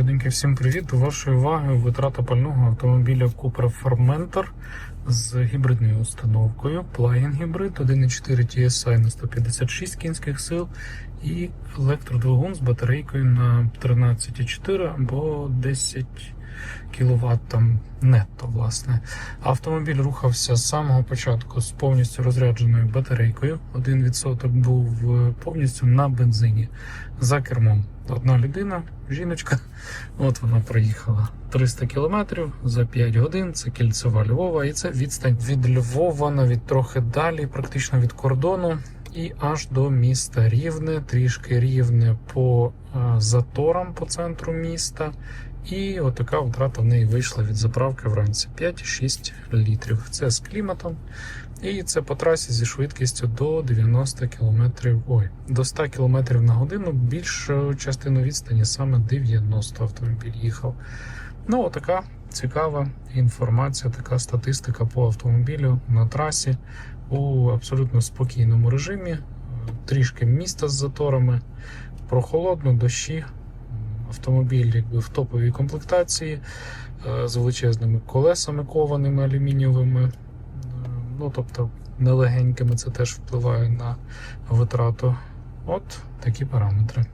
Людинки, всім привіт! До вашої уваги витрата пального автомобіля Cupra Formentor з гібридною установкою. Плагін гібрид 1.4 TSI на 156 кінських сил і електродвигун з батарейкою на 13,4 або 10 кВт там нетто. Власне. Автомобіль рухався з самого початку з повністю розрядженою батарейкою. 1% був е, повністю на бензині за кермом. Одна людина, жіночка, от вона проїхала 300 кілометрів за 5 годин. Це кільцева Львова, і це відстань від Львова навіть трохи далі, практично від кордону, і аж до міста Рівне, трішки рівне по е, заторам по центру міста. І отака втрата в неї вийшла від заправки вранці 5-6 літрів. Це з кліматом. І це по трасі зі швидкістю до 90 км, ой, до 100 км на годину. Більшу частину відстані саме 90 автомобіль їхав. Ну, отака цікава інформація, така статистика по автомобілю на трасі у абсолютно спокійному режимі. Трішки міста з заторами, прохолодно, дощі. Автомобіль якби в топовій комплектації е, з величезними колесами кованими алюмінієвими. Е, Ну, тобто нелегенькими це теж впливає на витрату. От такі параметри.